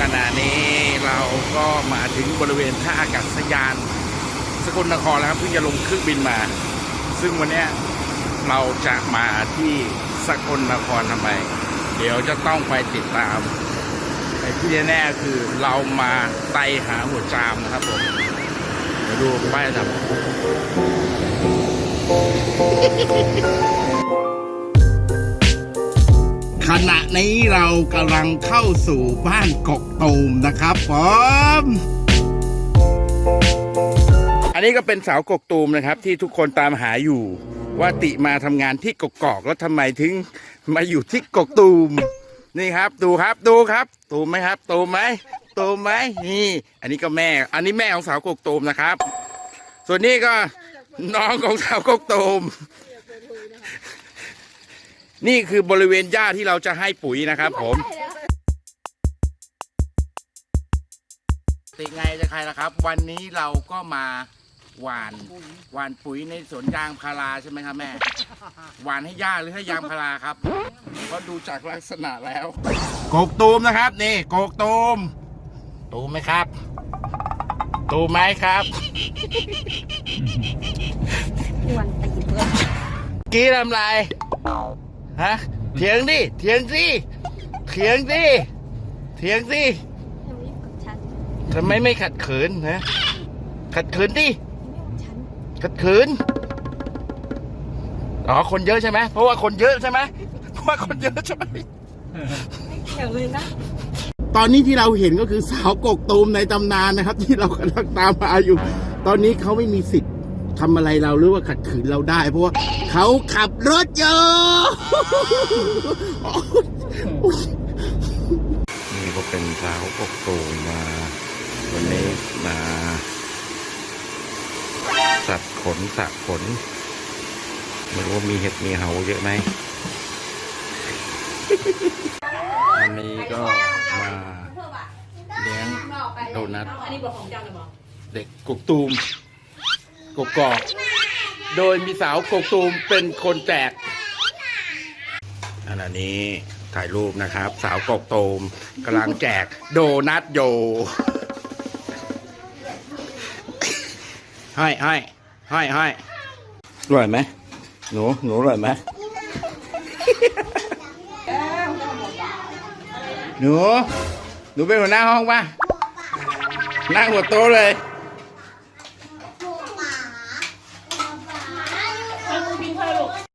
ขณะนี้เราก็มาถึงบริเวณท่าอากาศยาน สกลนครแล้วครับเพิ่งจะลงเครื่องบินมา ซึ่งวันนี้เราจะมาที่สกลนครทำไม เดี๋ยวจะต้องไปติดตามแต่ที่แน่ๆคือเรามาไต่หาหัวจามนะครับผมเดี๋ยวดูป้ายครับ ขณะนี้เรากำลังเข้าสู่บ้านกกตูมนะครับผมอันนี้ก็เป็นสาวกกตูมนะครับ ที่ทุกคนตามหาอยู่ ว่าติมาทำงานที่กกอกแล้วทำไมถึงมาอยู่ที่กกตูม นี่ครับ ดูครับดูครับ ตูมไหมครับ ตูมไหมตูมไหมนี่ อันนี้ก็แม่ อันนี้แม่ของสาวกกตูมนะครับ ส่วนนี้ก็น้องของสาวกกตูม นี่คือบริเวณหญ้าที่เราจะให้ปุ๋ยนะครับ ผมติไงจะใครล่ะครับ วันนี้เราก็มาหวานหวานปุ๋ยในสวนยางพาราใช่ไหมครับแม่ หวานให้หญ้าหรือให้ยางพาราครับเพราะดูจากลักษณะแล้วโกกตูมนะครับ นี่โกกตูม ตูมไหมครับ ตูมไหมครับอ้วนตีเพื่อนกี้ทำไร ฮะเถียงดิเถียงสิเถียงสิเถียงสิยังไม่กับฉันทำไมไม่ขัดขืนฮะขัดขืนดิไม่กับฉันขัดขืนอ๋อคนเยอะใช่ไหมเพราะว่าคนเยอะใช่ไหมเพราะว่าคนเยอะใช่ไหมไม่เกี่ยวเลยนะ ตอนนี้ที่เราเห็นก็คือสาวกกตูมในตำนานนะครับ ที่เรากำลังตามหาอยู่ ตอนนี้เขาไม่มีสิทธิ์ ทำอะไรเราหรือว่าขัดขืนเราได้ เพราะว่าเขาขับรถอยู่นี่ก็เป็นสาวกกตูมมา วันนี้มา สัตว์ขนสัตว์ขนไม่รู้ว่ามีเห็ดมีเหาเยอะไหมวันนี้ก็มาเลี้ยงโดนัทเด็กกกตูม กกอก โดยมีสาวกกตูมเป็นคนแจกอันนี้ถ่ายรูปนะครับ สาวกกตูมกำลังแจกโดนัทโยให้ให้ให้ให้อร่อยไหมหนูหนูอร่อยไหมหนูหนูเป็นหัวหน้าห้องป่ะนั่งหัวโต๊ะเลย